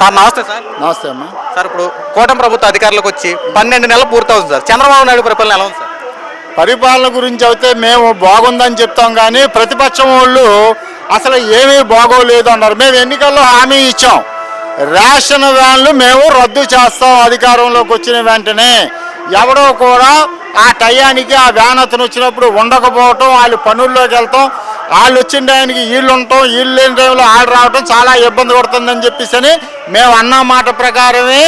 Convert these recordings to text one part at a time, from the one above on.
Sir నమస్తే sir. నమస్తే అమ్మా. సార్ ఇప్పుడు కూటమి ప్రభుత్వ అధికారులకు వచ్చి పన్నెండు నెలలు పూర్తవుతుంది సార్. చంద్రబాబు నాయుడు పరిపాలన ఎలా ఉంది సార్? పరిపాలన గురించి అయితే మేము బాగుందని చెప్తాం కానీ ప్రతిపక్షం వాళ్ళు అసలు ఏమీ బాగోలేదు అన్నారు. మేము ఎన్నికల్లో హామీ ఇచ్చాం. రేషన్ వ్యాన్లు మేము రద్దు చేస్తాం అధికారంలోకి వచ్చిన వెంటనే. ఎవడో కూడా ఆ టయానికి ఆ వ్యాన్ అతను వచ్చినప్పుడు ఉండకపోవటం వాళ్ళు పనుల్లోకి వెళ్తాం. వాళ్ళు వచ్చిన టైంకి వీళ్ళు ఉంటాం వీళ్ళు లేని టైంలో వాళ్ళు రావటం చాలా ఇబ్బంది పడుతుందని చెప్పేసి అని మేము అన్న మాట ప్రకారమే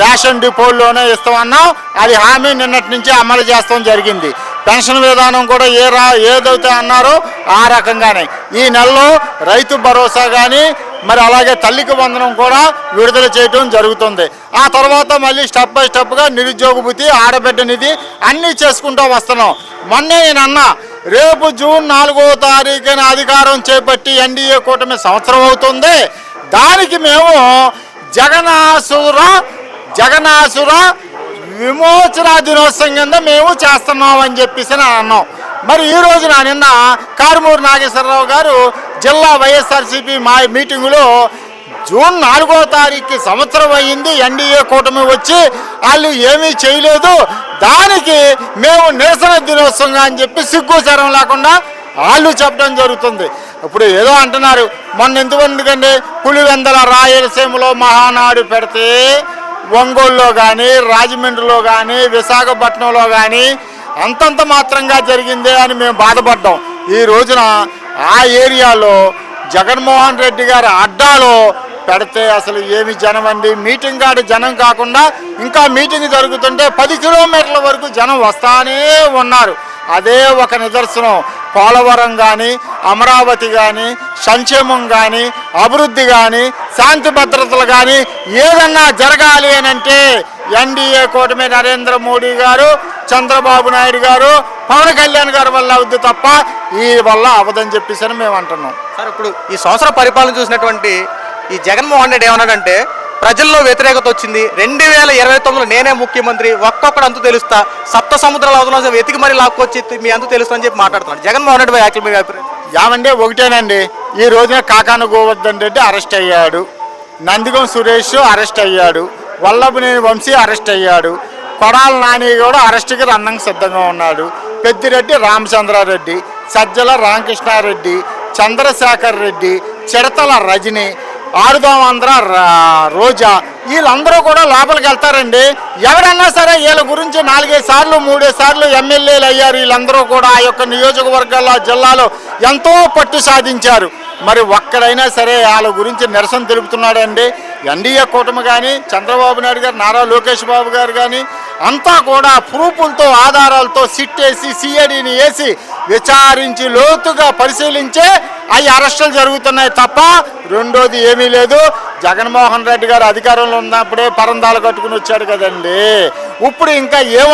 రేషన్ డిపోల్లోనే ఇస్తామన్నాం. అది హామీ నిన్నటి నుంచి అమలు చేస్తాం జరిగింది. పెన్షన్ విధానం కూడా ఏ రా ఏదైతే అన్నారో ఆ రకంగానే. ఈ నెలలో రైతు భరోసా కానీ మరి అలాగే తల్లికి వందనం కూడా విడుదల చేయటం జరుగుతుంది. ఆ తర్వాత మళ్ళీ స్టెప్ బై స్టెప్గా నిరుద్యోగ భృతి ఆడబిడ్డ నిధి అన్నీ చేసుకుంటూ వస్తున్నాం. మొన్నే నేను అన్నా రేపు జూన్ నాలుగో తారీఖున అధికారం చేపట్టి ఎన్డీఏ కూటమి సంవత్సరం అవుతుంది. దానికి మేము జగనాసుర జగనాసుర విమోచన దినోత్సవం కింద మేము చేస్తున్నాం అని చెప్పేసి అని అన్నాం. మరి ఈ రోజున నిన్న కారుమూరు నాగేశ్వరరావు గారు జిల్లా వైఎస్ఆర్సీపీ మా మీటింగులో జూన్ నాలుగో తారీఖు సంవత్సరం అయ్యింది ఎన్డీఏ కూటమి వచ్చి వాళ్ళు ఏమీ చేయలేదు. దానికి మేము నిరసన దినోత్సవంగా అని చెప్పి సిగ్గు సరం లేకుండా వాళ్ళు చెప్పడం జరుగుతుంది. ఇప్పుడు ఏదో అంటున్నారు మొన్న ఎందుకంటే పులివెందల రాయలసీమలో మహానాడు పెడితే ఒంగోలులో కానీ రాజమండ్రిలో కానీ విశాఖపట్నంలో కానీ అంతంత మాత్రంగా జరిగిందే అని మేము బాధపడ్డాం. ఈ రోజున ఆ ఏరియాలో జగన్మోహన్ రెడ్డి గారి అడ్డాలో పెడితే అసలు ఏమి జనం అండి? మీటింగ్ కాడ జనం కాకుండా ఇంకా మీటింగ్ జరుగుతుంటే పది కిలోమీటర్ల వరకు జనం వస్తానే ఉన్నారు. అదే ఒక నిదర్శనం. పోలవరం కానీ అమరావతి కానీ సంక్షేమం కానీ అభివృద్ధి కానీ శాంతి భద్రతలు కానీ ఏదన్నా జరగాలి అని అంటే ఎన్డీఏ కూటమి నరేంద్ర మోడీ గారు చంద్రబాబు నాయుడు గారు పవన్ కళ్యాణ్ గారి వల్ల అవుద్ది తప్ప ఈ వల్ల అవదని చెప్పేసి అని మేము అంటున్నాం. సార్ ఇప్పుడు ఈ సంవత్సర పరిపాలన చూసినటువంటి ఈ జగన్మోహన్ రెడ్డి ఏమన్నాడంటే ప్రజల్లో వ్యతిరేకత వచ్చింది. రెండు వేల ఇరవై తొమ్మిదిలో నేనే ముఖ్యమంత్రి ఒక్కొక్కడు అంతు తెలుస్తా. సప్త సముద్రాల అవతల వెతికి మరీ లాక్కొచ్చి మీ అంతు తెలుస్తా అని చెప్పి మాట్లాడుతున్నాడు. జగన్మోహన్ రెడ్డి యాక్చువల్ మీ అభిప్రాయం? ఏమంటే ఒకటేనండి. ఈ రోజున కాకాన గోవర్ధన్ రెడ్డి అరెస్ట్ అయ్యాడు. నందిగం సురేష్ అరెస్ట్ అయ్యాడు. వల్లభనేని వంశీ అరెస్ట్ అయ్యాడు. కొడాల నాని కూడా అరెస్ట్కి రన్నంగా సిద్ధంగా ఉన్నాడు. పెద్దిరెడ్డి రామచంద్రారెడ్డి సజ్జల రామకృష్ణారెడ్డి చంద్రశేఖర్ రెడ్డి చిడతల రజని ఆరుదామాంధ్ర రా- రోజా. వీళ్ళందరూ కూడా లోపలికి వెళ్తారండి. ఎవరన్నా సరే వీళ్ళ గురించి నాలుగైదు సార్లు మూడే సార్లు ఎమ్మెల్యేలు అయ్యారు. వీళ్ళందరూ కూడా ఆ యొక్క నియోజకవర్గాల్లో జిల్లాలో ఎంతో పట్టు సాధించారు. మరి ఒక్కడైనా సరే వాళ్ళ గురించి నిరసన తెలుపుతున్నాడండి. ఎన్డీఏ కూటమి కానీ చంద్రబాబు నాయుడు గారు నారా లోకేష్ బాబు గారు కానీ అంతా కూడా ప్రూఫులతో ఆధారాలతో సిట్ వేసి సిఐడిని వేసి విచారించి లోతుగా పరిశీలించే అవి అరెస్టులు జరుగుతున్నాయి తప్ప రెండోది ఏమీ లేదు. జగన్మోహన్ రెడ్డి గారు అధికారంలో ఉన్నప్పుడే పరందాలు కట్టుకుని వచ్చాడు కదండి. ఇప్పుడు ఇంకా ఏం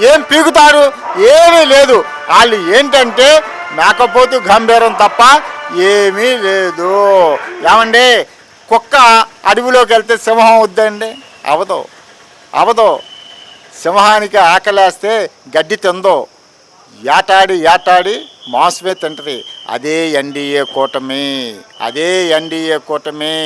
ఏం పీకుతారు ఏమీ లేదు. వాళ్ళు ఏంటంటే మేకపోతు గంభీరం తప్ప ఏమీ లేదు. ఏమండి? కుక్క అడవిలోకి వెళ్తే సింహం వద్దండి అవదు. అవదు. సింహానికి ఆకలేస్తే గడ్డి తిందో. ఏటాడి ఏటాడి మాంసమే తింటది అదే ఎన్డీఏ కూటమి. అదే ఎన్డీఏ కూటమి.